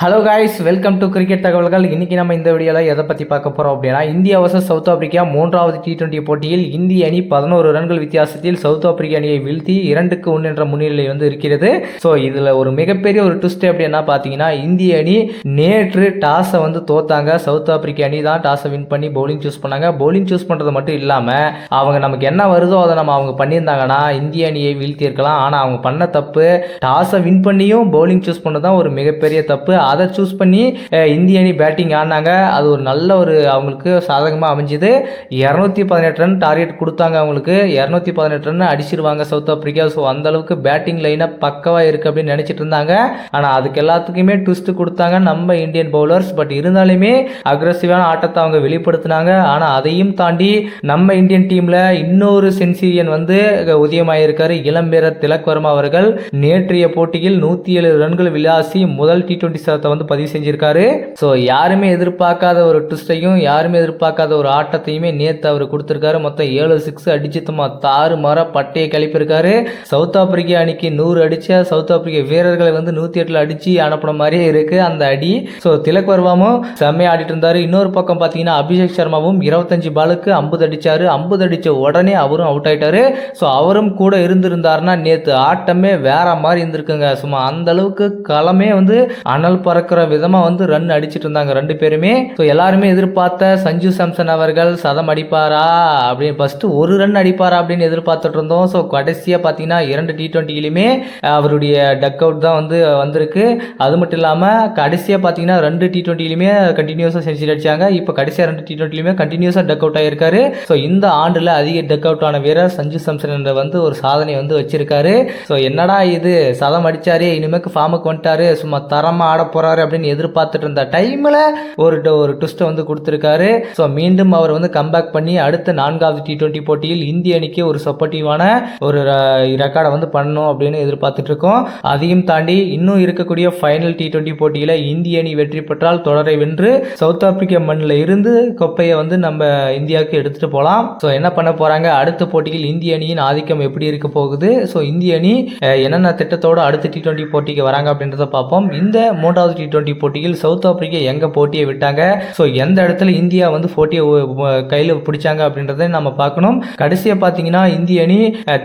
Hello guys welcome to cricket தகவல்கள். இன்னைக்கு நம்ம இந்த வீடியோவில் எதை பற்றி பார்க்க போகிறோம் அப்படின்னா இந்தியா வர்சஸ் சவுத் ஆப்பிரிக்கா மூன்றாவது டி டுவெண்ட்டி போட்டியில் இந்திய அணி பதினோரு ரன்கள் வித்தியாசத்தில் சவுத் ஆப்பிரிக்க அணியை வீழ்த்தி இரண்டுக்கு ஒன்று என்ற முன்னிலை வந்து இருக்கிறது. ஸோ இதில் ஒரு மிகப்பெரிய ஒரு ட்விஸ்ட் அப்படின்னா என்ன பார்த்தீங்கன்னா இந்திய அணி நேற்று டாஸை வந்து தோத்தாங்க. சவுத் ஆப்பிரிக்க அணி தான் டாஸை வின் பண்ணி பவுலிங் சூஸ் பண்ணாங்க. பவுலிங் சூஸ் பண்ணுறது மட்டும் இல்லாமல் அவங்க நமக்கு என்ன வருதோ அதை நம்ம அவங்க பண்ணியிருந்தாங்கன்னா இந்திய அணியை வீழ்த்தியிருக்கலாம். ஆனால் அவங்க பண்ண தப்பு டாஸை வின் பண்ணியும் பவுலிங் சூஸ் பண்ணது தான் ஒரு மிகப்பெரிய தப்பு. அதை சூஸ் பண்ணி இந்திய அணி பேட்டிங் ஆடினாங்க. அது ஒரு நல்ல ஒரு அவங்களுக்கு சாதகமாக அமைஞ்சுது. இரநூத்தி பதினெட்டு ரன் டார்கெட் கொடுத்தாங்க அவங்களுக்கு. இரநூத்தி பதினெட்டு ரன் அடிச்சிருவாங்க சவுத் ஆப்பிரிக்கா ஸோ அந்த அளவுக்கு பேட்டிங் லைனாக பக்கவாக இருக்குது அப்படின்னு நினச்சிட்டு இருந்தாங்க. ஆனால் அதுக்கு எல்லாத்துக்குமே ட்விஸ்ட் கொடுத்தாங்க நம்ம இந்தியன் பவுலர்ஸ் பட் இருந்தாலுமே அக்ரஸிவான ஆட்டத்தை அவங்க வெளிப்படுத்தினாங்க. ஆனால் அதையும் தாண்டி நம்ம இந்தியன் டீமில் இன்னொரு சென்சிரியன் வந்து உதயமாயிருக்காரு. இளம் வீரர் திலக் வர்மா அவர்கள் நேற்றைய போட்டியில் நூற்றி ஏழு ரன்கள் விளாசி முதல் டி டுவெண்ட்டி சதத்தை வந்து பதிவு செஞ்சிருக்காரு. ஸோ யாருமே எதிர்பார்க்காத ஒரு ட்விஸ்டையும் யாருமே எதிர்பார்க்காத ஒரு ஆட்டத்தையுமே நேற்று அவர் கொடுத்துருக்காரு. மொத்தம் ஏழு சிக்ஸ் அடிச்சுத்துமா தாறு மாற பட்டையை கிளப்பியிருக்காரு. சவுத் ஆப்பிரிக்க அணிக்கு நூறு அடிச்ச சவுத் ஆப்பிரிக்க வீரர்களை வந்து நூற்றி எட்டில் அடிச்சு அனுப்பின மாதிரியே இருக்கு அந்த அடி. ஸோ திலக் வர்மாவும் செம்மையா ஆடிட்டு இருந்தார். இன்னொரு பக்கம் பார்த்தீங்கன்னா அபிஷேக் சர்மாவும் இருபத்தஞ்சு பாலுக்கு ஐம்பது அடித்தார் ஐம்பது அடித்த உடனே அவரும் அவுட் ஆயிட்டாரு. ஸோ அவரும் கூட இருந்திருந்தாருன்னா நேற்று ஆட்டமே வேற மாதிரி இருந்திருக்குங்க. சும்மா அந்த அளவுக்கு களமே வந்து அனல் பறக்கிற விதமாக வந்து ரன் அடிச்சிட்டு இருந்தாங்க ரெண்டு பேருமே. ஸோ எல்லாருமே எதிர்பார்த்த சஞ்சு சாம்சன் அவர்கள் சதம் அடிப்பாரா அப்படின்னு ஃபஸ்ட்டு ஒரு ரன் அடிப்பாரா அப்படின்னு எதிர்பார்த்துட்டு இருந்தோம். ஸோ கடைசியாக பார்த்தீங்கன்னா இரண்டு டி டுவெண்ட்டிலையுமே அவருடைய டக் அவுட் தான் வந்து வந்திருக்கு. அது மட்டும் இல்லாமல் கடைசியாக பார்த்தீங்கன்னா ரெண்டு டி டுவெண்ட்டிலையுமே கண்டினியூஸாக செஞ்சுரி அடிச்சாங்க. இப்போ கடைசியாக ரெண்டு டி டுவெண்ட்டிலையுமே கண்டினியூஸாக டக் அவுட் ஆகியிருக்காரு ஸோ இந்த ஆண்டில் அதிக டக் அவுட் ஆன வீரர் சஞ்சு சாம்சன் என்ற வந்து ஒரு சாதனை வந்து வச்சிருக்காரு. ஸோ என்னடா இது? சதம் அடித்தாரு இனிமேக்கு ஃபார்முக்கு வந்துட்டாரு. சும்மா தரமாக ஆட போறாரு அப்படின்னு எதிர்பார்த்துட்டு இருந்த டைமில் ஒரு ஒரு ட்விஸ்ட்டை வந்து கொடுத்துருக்காரு. ஸோ மீண்டும் அவர் வந்து கம்பேக் பண்ணி அடுத்த நான்காவது டி டுவெண்ட்டி போட்டியில் இந்திய அணிக்கு ஒரு சப்போர்ட்டிவான ஒரு ரெக்கார்டை வந்து பண்ணணும் அப்படின்னு எதிர்பார்த்துட்டு இருக்கோம் அதையும் தாண்டி இன்னும் இருக்கக்கூடிய ஃபைனல் டி டுவெண்ட்டி போட்டியில் இந்திய அணி வெற்றி பெற்றால் தொடரை வென்று சவுத் ஆப்பிரிக்க மண்ணில் இருந்து கொப்பையை வந்து நம்ம இந்தியாவுக்கு எடுத்துட்டு போகலாம் ஸோ என்ன பண்ண போகிறாங்க அடுத்த போட்டியில் இந்திய அணியின் ஆதிக்கம் எப்படி இருக்க போகுது? ஸோ இந்திய அணி என்னென்ன திட்டத்தோட அடுத்த டி டுவெண்ட்டி போட்டிக்கு வராங்க அப்படின்றத பார்ப்போம். இந்த மூன்றாவது டி டுவெண்ட்டி போட்டியில் சவுத் ஆப்பிரிக்கா எங்கே போட்டியை விட்டாங்க? ஸோ எந்த இடத்துல இந்தியா வந்து போட்டியை கையில் பிடிச்சாங்க அப்படின்றத நம்ம பார்க்கணும். கடைசியாக பார்த்தீங்கன்னா இந்திய அணி அஹ்,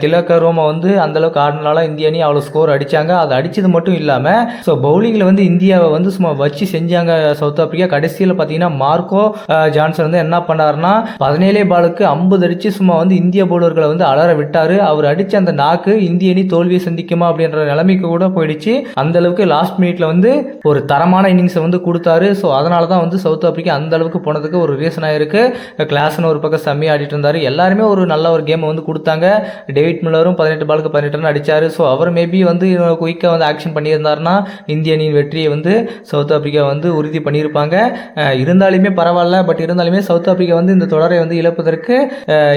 வந்து அந்த அளவுக்கு இந்திய அணி அவ்வளோ ஸ்கோர் அடிச்சாங்க. அது அடித்தது மட்டும் இல்லாமல் ஸோ பவுலிங்கில் வந்து இந்தியாவை வந்து சும்மா வச்சு செஞ்சாங்க சவுத் ஆப்பிரிக்கா கடைசியில் பார்த்தீங்கன்னா மார்க்கோ ஜான்சன் வந்து என்ன பண்ணாருன்னா பதினேழே பாலுக்கு ஐம்பது அடித்து சும்மா வந்து இந்திய பவுலர்களை வந்து அலற விட்டார். அவர் அடித்த அந்த நாக்கு இந்திய அணி தோல்வியை சந்திக்குமா அப்படின்ற நிலைமைக்கு கூட போயிடுச்சு. அந்த அளவுக்கு லாஸ்ட் மினிட்ல வந்து ஒரு தரமான இன்னிங்ஸை வந்து கொடுத்தாரு. ஸோ அதனால தான் வந்து சவுத் ஆப்பிரிக்கா அந்த அளவுக்கு போனதுக்கு ஒரு ரீசனாக இருக்குது கிளாஸ்னு ஒரு பக்கம் செம்மியாக ஆடிட்டு இருந்தார். எல்லாருமே ஒரு நல்ல ஒரு கேமை வந்து கொடுத்தாங்க. டேவிட் மில்லரும் பதினெட்டு பாலுக்கு பதினெட்டு ரன் அடித்தார் ஸோ அவர் மேபி வந்து குயிக்காக வந்து ஆக்ஷன் பண்ணியிருந்தாருன்னா இந்திய அணியின் வெற்றியை வந்து சவுத் ஆப்ரிக்கா வந்து உறுதி பண்ணியிருப்பாங்க. இருந்தாலுமே பரவாயில்ல. பட் இருந்தாலுமே சவுத் ஆப்பிரிக்கா வந்து இந்த தொடரை வந்து இழப்பதற்கு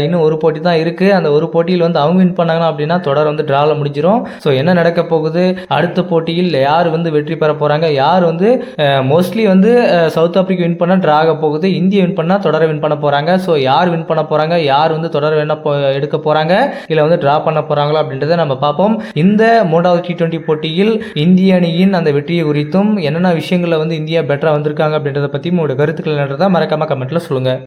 இன்னும் ஒரு போட்டி தான் இருக்குது அந்த ஒரு போட்டியில் வந்து அவங்க வின் பண்ணாங்கன்னா அப்படின்னா தொடர் வந்து டிராவில் முடிஞ்சிடும் ஸோ என்ன நடக்க போகுது? அடுத்த போட்டியில் யார் வந்து வெற்றி பெற போகிறாங்க யார் வந்து மோஸ்ட்லி வந்து சவுத் ஆப்பிரிக்கா வின் பண்ணால் ட்ரா ஆக போகுது இந்தியா வின் பண்ணால் தொடரை வின் பண்ண போகிறாங்க ஸோ யார் வின் பண்ண போகிறாங்க யார் வந்து தொடர் வேணா எடுக்க போகிறாங்க இல்லை வந்து ட்ரா பண்ண போகிறாங்களா அப்படின்றத நம்ம பார்ப்போம். இந்த மூன்றாவது டி டுவெண்ட்டி போட்டியில் இந்திய அணியின் அந்த வெற்றியை குறித்தும் என்னென்ன விஷயங்களில் வந்து இந்தியா பெட்டராக வந்திருக்காங்க அப்படின்றத பற்றி உங்களோட கருத்துக்கள் என்னன்றதை மறக்காமல் கமெண்ட்டில் சொல்லுங்கள்